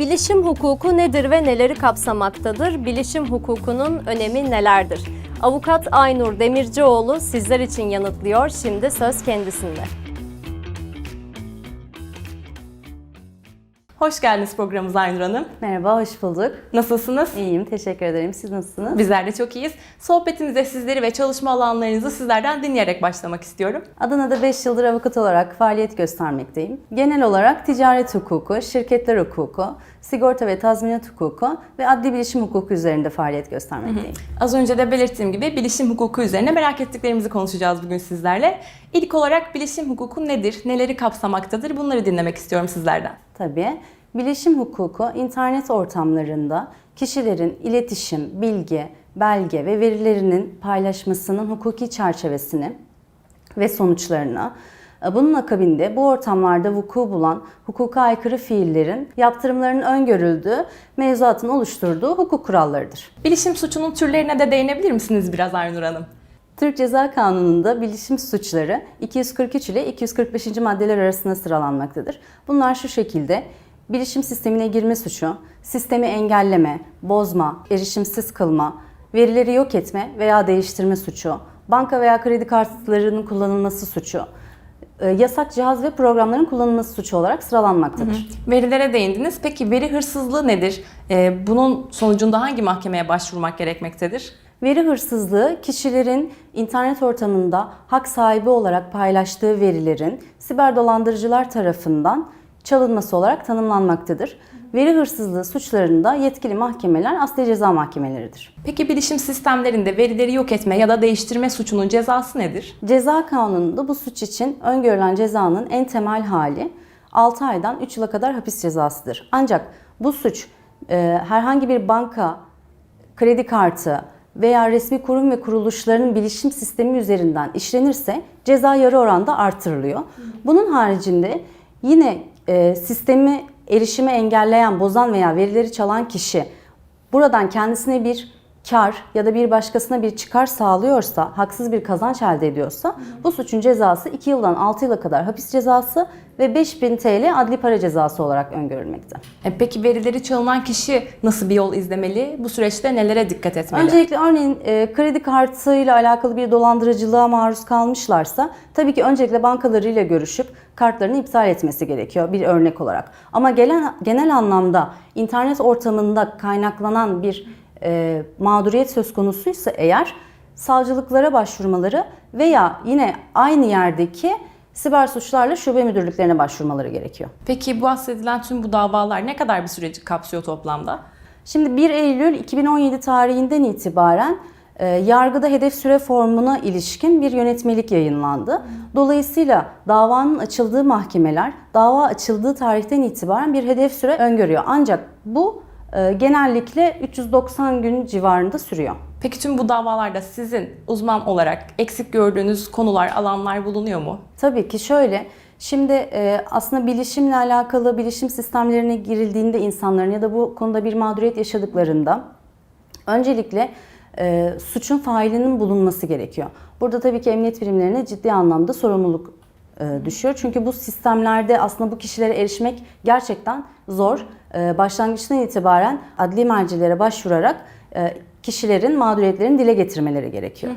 Bilişim hukuku nedir ve neleri kapsamaktadır? Bilişim hukukunun önemi nelerdir? Avukat Aynur Demircioğlu sizler için yanıtlıyor. Şimdi söz kendisinde. Hoş geldiniz programımıza Aynur Hanım. Merhaba, hoş bulduk. Nasılsınız? İyiyim, teşekkür ederim. Siz nasılsınız? Bizler de çok iyiyiz. Sohbetimize sizleri ve çalışma alanlarınızı sizlerden dinleyerek başlamak istiyorum. Adana'da 5 yıldır avukat olarak faaliyet göstermekteyim. Genel olarak ticaret hukuku, şirketler hukuku, sigorta ve tazminat hukuku ve adli bilişim hukuku üzerinde faaliyet göstermekteyim. Az önce de belirttiğim gibi bilişim hukuku üzerine merak ettiklerimizi konuşacağız bugün sizlerle. İlk olarak bilişim hukuku nedir, neleri kapsamaktadır bunları dinlemek istiyorum sizlerden. Tabii. Bilişim hukuku internet ortamlarında kişilerin iletişim, bilgi, belge ve verilerinin paylaşmasının hukuki çerçevesini ve sonuçlarını, e, bunun akabinde bu ortamlarda vuku bulan hukuka aykırı fiillerin yaptırımlarının öngörüldüğü, mevzuatın oluşturduğu hukuk kurallarıdır. Bilişim suçunun türlerine de değinebilir misiniz biraz Aynur Hanım? Türk Ceza Kanunu'nda bilişim suçları 243 ile 245. maddeler arasında sıralanmaktadır. Bunlar şu şekilde bilişim sistemine girme suçu, sistemi engelleme, bozma, erişimsiz kılma, verileri yok etme veya değiştirme suçu, banka veya kredi kartlarının kullanılması suçu, e, yasak cihaz ve programların kullanılması suçu olarak sıralanmaktadır. Verilere değindiniz. Peki veri hırsızlığı nedir? Ee, bunun sonucunda hangi mahkemeye başvurmak gerekmektedir? Veri hırsızlığı kişilerin internet ortamında hak sahibi olarak paylaştığı verilerin siber dolandırıcılar tarafından çalınması olarak tanımlanmaktadır. Veri hırsızlığı suçlarında yetkili mahkemeler asli ceza mahkemeleridir. Peki bilişim sistemlerinde verileri yok etme ya da değiştirme suçunun cezası nedir? Ceza kanununda bu suç için öngörülen cezanın en temel hali 6 aydan 3 yıla kadar hapis cezasıdır. Ancak bu suç e, herhangi bir banka, kredi kartı veya resmi kurum ve kuruluşların bilişim sistemi üzerinden işlenirse ceza yarı oranda artırılıyor. Bunun haricinde yine e, sistemi erişime engelleyen, bozan veya verileri çalan kişi buradan kendisine bir kar ya da bir başkasına bir çıkar sağlıyorsa, haksız bir kazanç elde ediyorsa bu suçun cezası 2 yıldan 6 yıla kadar hapis cezası ve 5000 TL adli para cezası olarak öngörülmekte. E, Peki verileri çalınan kişi nasıl bir yol izlemeli? Bu süreçte nelere dikkat etmeli? Öncelikle örneğin e, kredi kartıyla alakalı bir dolandırıcılığa maruz kalmışlarsa tabii ki öncelikle bankalarıyla görüşüp kartlarını iptal etmesi gerekiyor bir örnek olarak. Ama gelen genel anlamda internet ortamında kaynaklanan bir e, mağduriyet söz konusuysa eğer savcılıklara başvurmaları veya yine aynı yerdeki siber suçlarla şube müdürlüklerine başvurmaları gerekiyor. Peki bu bahsedilen tüm bu davalar ne kadar bir süreci kapsıyor toplamda? Şimdi 1 Eylül 2017 tarihinden itibaren e, yargıda hedef süre formuna ilişkin bir yönetmelik yayınlandı. Dolayısıyla davanın açıldığı mahkemeler dava açıldığı tarihten itibaren bir hedef süre öngörüyor. Ancak bu genellikle 390 gün civarında sürüyor. Peki tüm bu davalarda sizin uzman olarak eksik gördüğünüz konular, alanlar bulunuyor mu? Tabii ki şöyle, şimdi e, aslında bilişimle alakalı bilişim sistemlerine girildiğinde insanların ya da bu konuda bir mağduriyet yaşadıklarında öncelikle e, suçun failinin bulunması gerekiyor. Burada tabii ki emniyet birimlerine ciddi anlamda sorumluluk e, düşüyor. Çünkü bu sistemlerde aslında bu kişilere erişmek gerçekten zor. E, başlangıçtan itibaren adli mercilere başvurarak e, kişilerin mağduriyetlerini dile getirmeleri gerekiyor.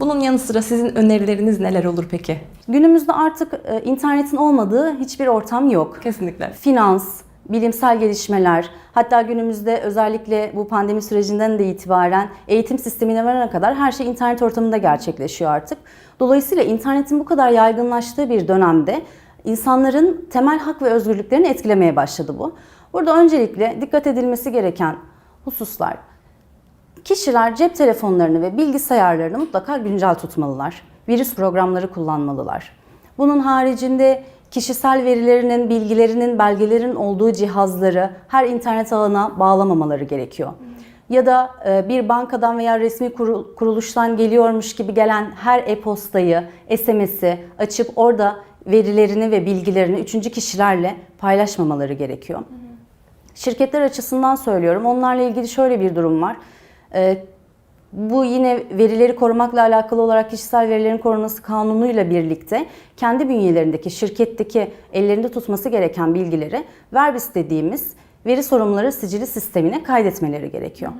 Bunun yanı sıra sizin önerileriniz neler olur peki? Günümüzde artık e, internetin olmadığı hiçbir ortam yok. Kesinlikle. Finans, bilimsel gelişmeler, hatta günümüzde özellikle bu pandemi sürecinden de itibaren eğitim sistemine varana kadar her şey internet ortamında gerçekleşiyor artık. Dolayısıyla internetin bu kadar yaygınlaştığı bir dönemde insanların temel hak ve özgürlüklerini etkilemeye başladı bu. Burada öncelikle dikkat edilmesi gereken hususlar Kişiler cep telefonlarını ve bilgisayarlarını mutlaka güncel tutmalılar. Virüs programları kullanmalılar. Bunun haricinde kişisel verilerinin, bilgilerinin, belgelerin olduğu cihazları her internet ağına bağlamamaları gerekiyor. Ya da e, bir bankadan veya resmi kurul- kuruluştan geliyormuş gibi gelen her e-postayı, SMS'i açıp orada verilerini ve bilgilerini üçüncü kişilerle paylaşmamaları gerekiyor. Şirketler açısından söylüyorum. Onlarla ilgili şöyle bir durum var. Bu yine verileri korumakla alakalı olarak kişisel verilerin korunması kanunuyla birlikte kendi bünyelerindeki şirketteki ellerinde tutması gereken bilgileri verbis dediğimiz veri sorumluları sicili sistemine kaydetmeleri gerekiyor.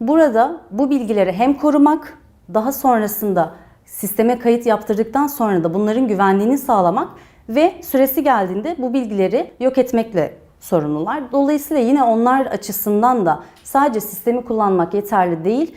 Burada bu bilgileri hem korumak, daha sonrasında sisteme kayıt yaptırdıktan sonra da bunların güvenliğini sağlamak ve süresi geldiğinde bu bilgileri yok etmekle sorumlular. Dolayısıyla yine onlar açısından da sadece sistemi kullanmak yeterli değil,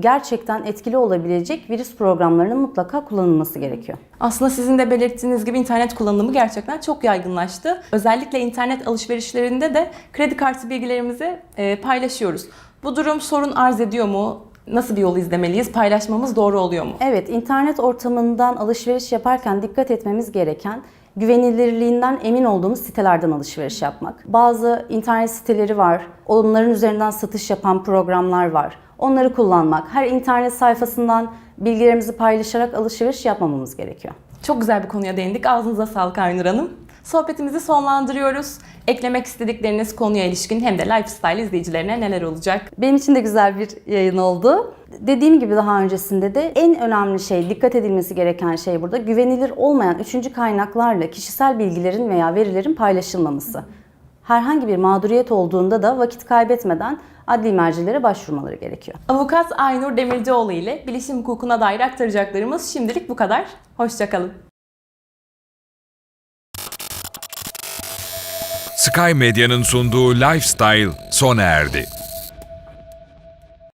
gerçekten etkili olabilecek virüs programlarının mutlaka kullanılması gerekiyor. Aslında sizin de belirttiğiniz gibi internet kullanımı gerçekten çok yaygınlaştı. Özellikle internet alışverişlerinde de kredi kartı bilgilerimizi e, paylaşıyoruz. Bu durum sorun arz ediyor mu? Nasıl bir yol izlemeliyiz? Paylaşmamız doğru oluyor mu? Evet, internet ortamından alışveriş yaparken dikkat etmemiz gereken güvenilirliğinden emin olduğumuz sitelerden alışveriş yapmak. Bazı internet siteleri var. Onların üzerinden satış yapan programlar var. Onları kullanmak. Her internet sayfasından bilgilerimizi paylaşarak alışveriş yapmamamız gerekiyor. Çok güzel bir konuya değindik. Ağzınıza sağlık Aynur Hanım. Sohbetimizi sonlandırıyoruz. Eklemek istedikleriniz konuya ilişkin hem de lifestyle izleyicilerine neler olacak? Benim için de güzel bir yayın oldu. Dediğim gibi daha öncesinde de en önemli şey, dikkat edilmesi gereken şey burada güvenilir olmayan üçüncü kaynaklarla kişisel bilgilerin veya verilerin paylaşılmaması. Herhangi bir mağduriyet olduğunda da vakit kaybetmeden adli mercilere başvurmaları gerekiyor. Avukat Aynur Demircioğlu ile bilişim hukukuna dair aktaracaklarımız şimdilik bu kadar. Hoşçakalın. Sky Medya'nın sunduğu Lifestyle sona erdi.